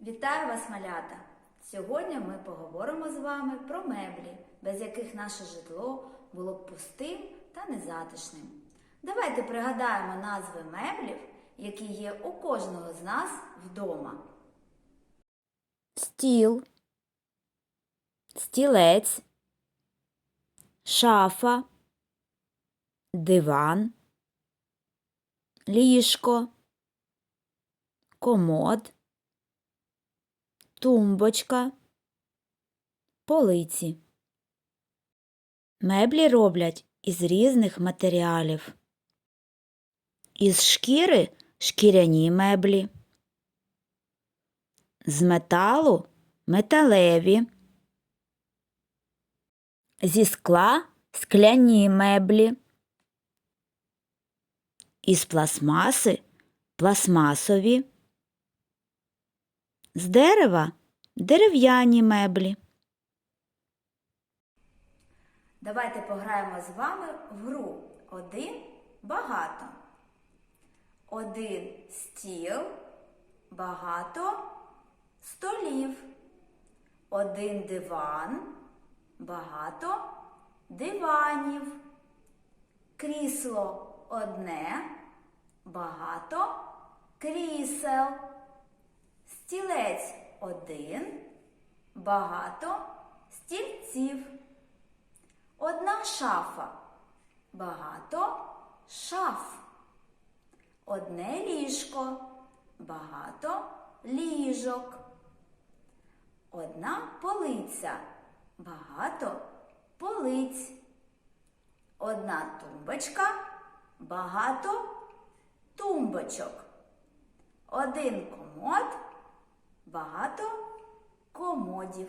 Вітаю вас, малята! Сьогодні ми поговоримо з вами про меблі, без яких наше житло було б пустим та незатишним. Давайте пригадаємо назви меблів, які є у кожного з нас вдома. стіл, стілець, шафа, диван, ліжко, комод, тумбочка, полиці. Меблі роблять із різних матеріалів. Із шкіри шкіряні меблі з металу металеві, зі скла скляні меблі, із пластмаси пластмасові, з дерева дерев'яні меблі. Давайте пограємо з вами в гру один багато. Один стіл, багато столів. Один диван, багато диванів. Крісло одне, багато крісел. Стілець один, багато стільців. Одна шафа, багато шаф. Одне ліжко, багато ліжок. Одна полиця, багато полиць. Одна тумбочка, багато тумбочок. Один комод, багато комодів.